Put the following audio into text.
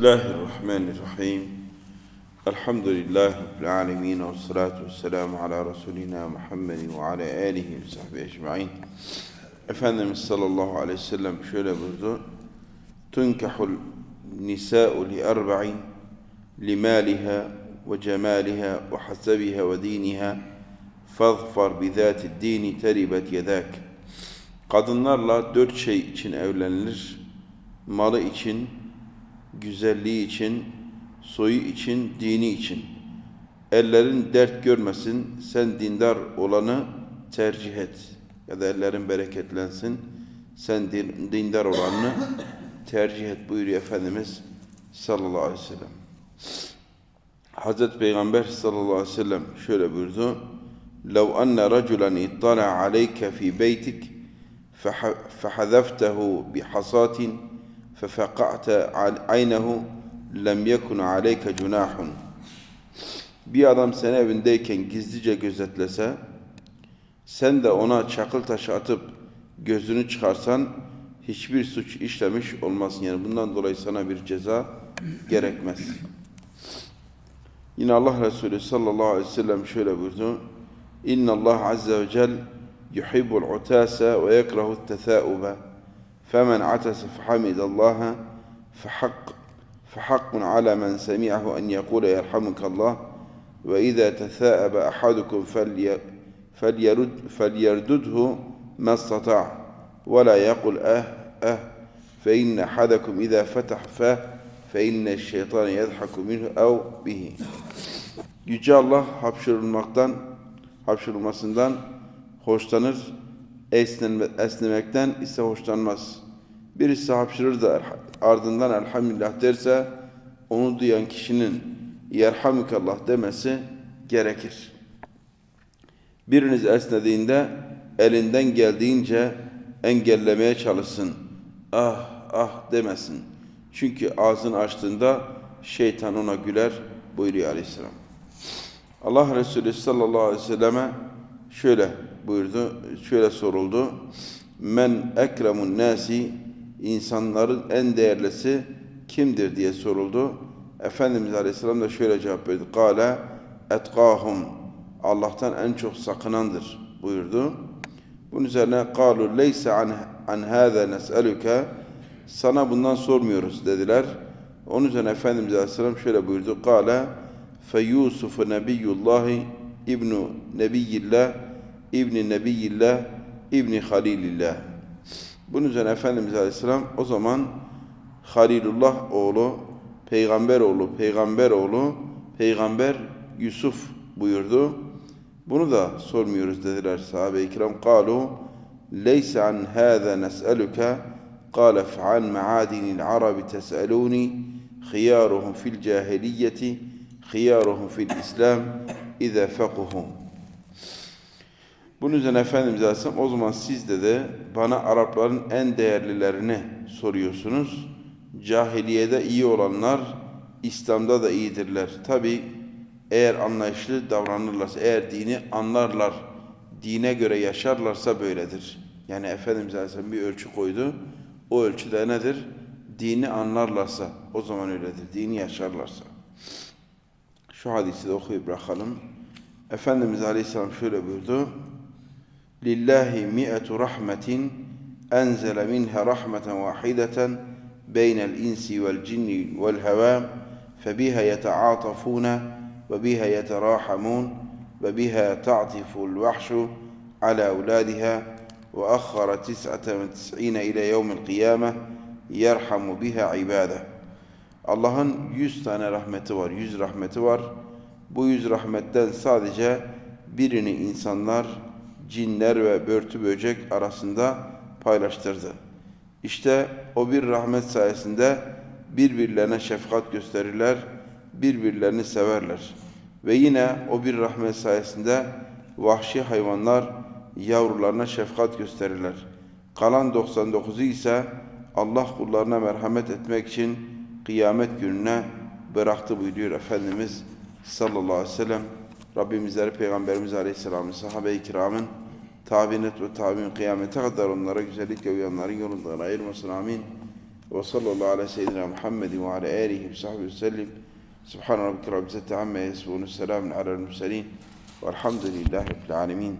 Bismillahirrahmanirrahim. Elhamdülillahi Rabbil alemin ve salatu ve selamu ala Resulina Muhammedin ve ala alihi ve sahbihi ecma'in. Efendimiz sallallahu aleyhi ve sellem şöyle buyurdu. Tunkahul nisa'u li arba'in limaliha ve cemaliha ve hasabiha ve diniha fazfar bi dini teribet yedak. Kadınlarla dört şey için evlenilir. Malı için, güzelliği için, soyu için, dini için. Ellerin dert görmesin, sen dindar olanı tercih et. Ya da ellerin bereketlensin, sen din, dindar olanı tercih et buyuruyor Efendimiz sallallahu aleyhi ve sellem. Hazreti Peygamber sallallahu aleyhi ve sellem şöyle buyurdu. لو أن رجلا اطلع عليك في بيتك فحذفته بحصاة ففقعت عينه lem yekun aleyke cunahun. Bir adam seni evindeyken gizlice gözetlese, sen de ona çakıl taşı atıp gözünü çıkarsan hiçbir suç işlemiş olmasın. Yani bundan dolayı sana bir ceza gerekmez. Yine Allah Resulü sallallahu aleyhi ve sellem şöyle buyurdu. İnna Allah azze ve cel yuhibbul utasa ve yekrahu tethâube. Femen atasa fehamidallaha fehakk فحق على من سمعه أن يقول يرحمك الله وإذا تثاءب أحدكم فلي فليرد فليردده ما استطاع ولا يقل أه أه فإن أحدكم إذا فتح فاه فإن الشيطان يضحك منه أو به. Yüce Allah hapşırılmaktan, hapşırılmasından hoşlanır, esnemekten ise hoşlanmaz. Birisi hapşırır da ardından elhamdülillah derse onu duyan kişinin yerhamikallah demesi gerekir. Biriniz esnediğinde elinden geldiğince engellemeye çalışsın. Ah ah demesin. Çünkü ağzını açtığında şeytan ona güler buyuruyor aleyhisselam. Allah Resulü sallallahu aleyhi ve selleme şöyle buyurdu, şöyle soruldu. Men ekremun nasi insanların en değerlisi kimdir diye soruldu. Efendimiz Aleyhisselam da şöyle cevap verdi. Kale etkahum Allah'tan en çok sakınandır buyurdu. Bunun üzerine kalu leyse an, an hâze nes'eluke sana bundan sormuyoruz dediler. Onun üzerine Efendimiz Aleyhisselam şöyle buyurdu. Kale fe Yusuf nebiyyullahi ibnu nebiyillah ibni nebiyillah ibni halilillah bunun üzerine Efendimiz Aleyhisselam o zaman Halilullah oğlu, peygamber oğlu, peygamber oğlu, peygamber Yusuf buyurdu. Bunu da sormuyoruz dediler sahabe-i kiram. Kalu leyse an hâzâ nes'eluke قال فعن معادن العرب تسألوني خيارهم في الجاهلية خيارهم في الإسلام إذا فقهوا bunun üzerine Efendimiz Aleyhisselam o zaman siz de de bana Arapların en değerlilerini soruyorsunuz. Cahiliyede iyi olanlar İslam'da da iyidirler. Tabi eğer anlayışlı davranırlarsa, eğer dini anlarlar, dine göre yaşarlarsa böyledir. Yani Efendimiz Aleyhisselam bir ölçü koydu. O ölçüde nedir? Dini anlarlarsa o zaman öyledir. Dini yaşarlarsa. Şu hadisi de okuyup bırakalım. Efendimiz Aleyhisselam şöyle buyurdu. لله مئة رحمة أنزل منها رحمة واحدة بين الإنس والجن والهوام فبها يتعاطفون وبها يتراحمون وبها تعطف الوحش على أولادها وأخر تسعة وتسعين إلى يوم القيامة يرحم بها عباده Allah'ın yüz tane rahmeti var, yüz rahmeti var. Bu yüz rahmetten sadece birini insanlar cinler ve börtü böcek arasında paylaştırdı. İşte o bir rahmet sayesinde birbirlerine şefkat gösterirler, birbirlerini severler. Ve yine o bir rahmet sayesinde vahşi hayvanlar yavrularına şefkat gösterirler. Kalan 99'u ise Allah kullarına merhamet etmek için kıyamet gününe bıraktı buyuruyor Efendimiz sallallahu aleyhi ve sellem. Rabbimizleri Peygamberimiz Aleyhisselam'ın sahabe-i kiramın tabinet ve tabi'in kıyamete kadar onlara güzellikle uyanların yolundan ayırmasın. Amin. Ve sallallahu aleyhi ve seyyidina Muhammedin ve ala aleyhi ve sahbihi ve sellim. Subhan rabbike rabbil izzati amma yasifun. Selamun alel murselin. Velhamdülillahi rabbil alemin.